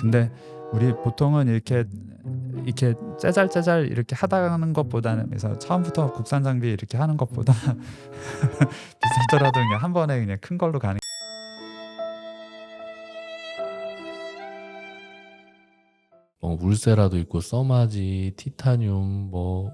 근데 우리 보통은 이렇게 이렇게 짜잘짜잘 이렇게 하다가는 것보다는 그래서 처음부터 국산 장비 이렇게 하는 것보다 비싸더라도 그냥 한 번에 그냥 큰 걸로 가는 뭐 울세라도 있고 써마지, 티타늄 뭐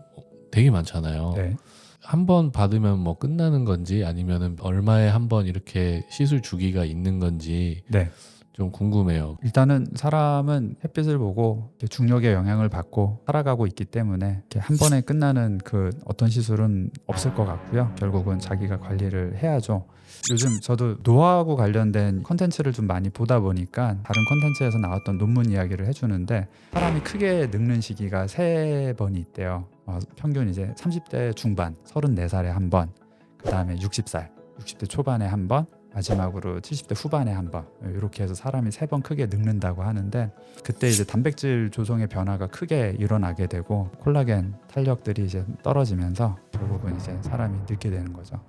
되게 많잖아요. 네. 한번 받으면 뭐 끝나는 건지 아니면은 얼마에 한 번 이렇게 시술 주기가 있는 건지 네. 좀 궁금해요. 일단은 사람은 햇빛을 보고 중력의 영향을 받고 살아가고 있기 때문에 한 번에 끝나는 그 어떤 시술은 없을 것 같고요. 결국은 자기가 관리를 해야죠. 요즘 저도 노화하고 관련된 컨텐츠를 좀 많이 보다 보니까 다른 컨텐츠에서 나왔던 논문 이야기를 해주는데 사람이 크게 늙는 시기가 세 번이 있대요. 어, 평균 이제 30대 중반, 34살에 한 번, 그 다음에 60살, 60대 초반에 한 번, 마지막으로 70대 후반에 한 번 이렇게 해서 사람이 세 번 크게 늙는다고 하는데 그때 이제 단백질 조성의 변화가 크게 일어나게 되고 콜라겐 탄력들이 이제 떨어지면서 결국은 이제 사람이 늙게 되는 거죠.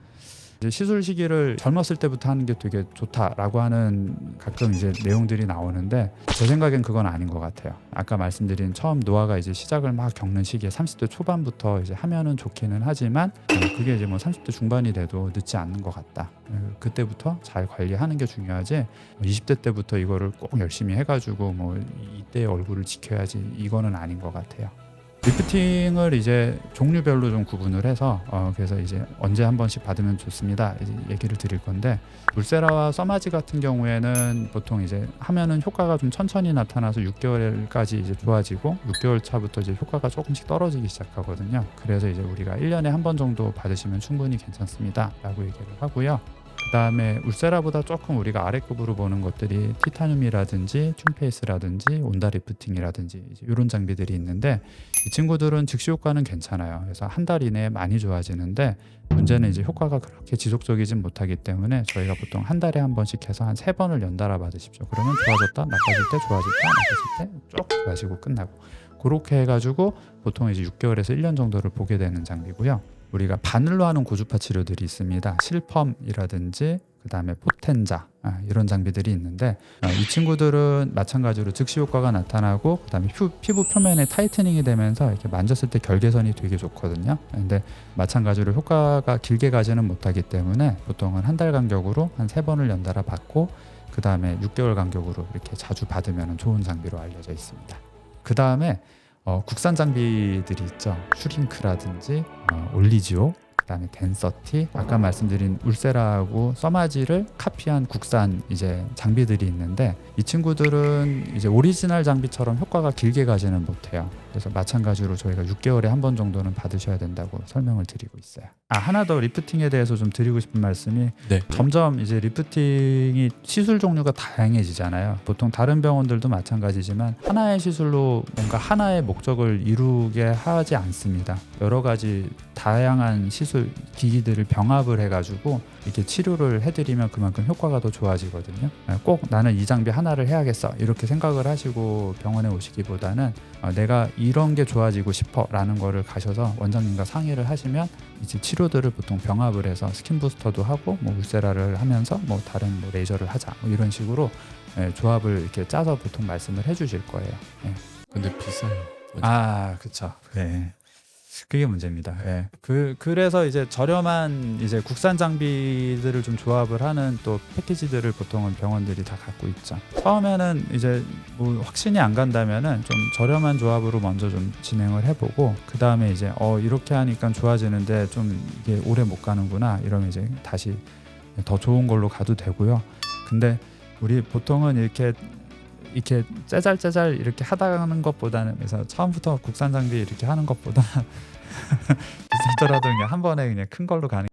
시술 시기를 젊었을 때부터 하는 게 되게 좋다라고 하는 가끔 이제 내용들이 나오는데 제 생각엔 그건 아닌 것 같아요. 아까 말씀드린 처음 노화가 이제 시작을 막 겪는 시기에 30대 초반부터 이제 하면은 좋기는 하지만 어, 그게 이제 뭐 30대 중반이 돼도 늦지 않는 것 같다. 어, 그때부터 잘 관리하는 게 중요하지. 20대 때부터 이거를 꼭 열심히 해가지고 뭐 이때의 얼굴을 지켜야지 이거는 아닌 것 같아요. 리프팅을 이제 종류별로 좀 구분을 해서 어 그래서 이제 언제 한 번씩 받으면 좋습니다 얘기를 드릴 건데 울세라와 써마지 같은 경우에는 보통 이제 하면은 효과가 좀 천천히 나타나서 6개월까지 이제 좋아지고 6개월 차부터 이제 효과가 조금씩 떨어지기 시작하거든요. 그래서 이제 우리가 1년에 한 번 정도 받으시면 충분히 괜찮습니다 라고 얘기를 하고요. 그 다음에 울세라보다 조금 우리가 아래급으로 보는 것들이 티타늄이라든지 튠페이스라든지 온다 리프팅이라든지 이런 장비들이 있는데 이 친구들은 즉시 효과는 괜찮아요. 그래서 한 달 이내에 많이 좋아지는데 문제는 이제 효과가 그렇게 지속적이진 못하기 때문에 저희가 보통 한 달에 한 번씩 해서 한 세 번을 연달아 받으십시오. 그러면 좋아졌다, 나빠질 때 좋아졌다, 나빠질 때쭉 좋아지고 끝나고 그렇게 해가지고 보통 이제 6개월에서 1년 정도를 보게 되는 장비고요. 우리가 바늘로 하는 고주파 치료들이 있습니다. 실펌이라든지 그 다음에 포텐자 아, 이런 장비들이 있는데 아, 이 친구들은 마찬가지로 즉시 효과가 나타나고 그 다음에 피, 피부 표면에 타이트닝이 되면서 이렇게 만졌을 때 결계선이 되게 좋거든요. 근데 마찬가지로 효과가 길게 가지는 못하기 때문에 보통은 한 달 간격으로 한 세 번을 연달아 받고 그 다음에 6개월 간격으로 이렇게 자주 받으면 좋은 장비로 알려져 있습니다. 그 다음에 어, 국산 장비들이 있죠. 슈링크라든지 어, 올리지오, 그다음에 덴서티, 아까 말씀드린 울세라하고 써마지를 카피한 국산 이제 장비들이 있는데 이 친구들은 이제 오리지널 장비처럼 효과가 길게 가지는 못해요. 그래서 마찬가지로 저희가 6개월에 한 번 정도는 받으셔야 된다고 설명을 드리고 있어요. 아 하나 더 리프팅에 대해서 좀 드리고 싶은 말씀이 네. 점점 이제 리프팅이 시술 종류가 다양해지잖아요. 보통 다른 병원들도 마찬가지지만 하나의 시술로 뭔가 하나의 목적을 이루게 하지 않습니다. 여러 가지 다양한 시술 기기들을 병합을 해가지고 이렇게 치료를 해드리면 그만큼 효과가 더 좋아지거든요. 아, 꼭 나는 이 장비 하나를 해야겠어 이렇게 생각을 하시고 병원에 오시기보다는 어, 내가 이런 게 좋아지고 싶어라는 거를 가셔서 원장님과 상의를 하시면 이제 치료들을 보통 병합을 해서 스킨 부스터도 하고 뭐 울세라를 하면서 뭐 다른 뭐 레이저를 하자 뭐 이런 식으로 예, 조합을 이렇게 짜서 보통 말씀을 해주실 거예요. 예. 근데 비싸요. 아, 그렇죠. 네. 그게 문제입니다. 예. 그 그래서 이제 저렴한 이제 국산 장비들을 좀 조합을 하는 또 패키지들을 보통은 병원들이 다 갖고 있죠. 처음에는 이제 뭐 확신이 안 간다면은 좀 저렴한 조합으로 먼저 좀 진행을 해보고 그 다음에 이제 어 이렇게 하니까 좋아지는데 좀 이게 오래 못 가는구나 이러면 이제 다시 더 좋은 걸로 가도 되고요. 근데 우리 보통은 이렇게 이렇게 짜잘짜잘 이렇게 하다가는 것보다는 그래서 처음부터 국산 장비 이렇게 하는 것보다 비싸더라도 그냥 한 번에 그냥 큰 걸로 가는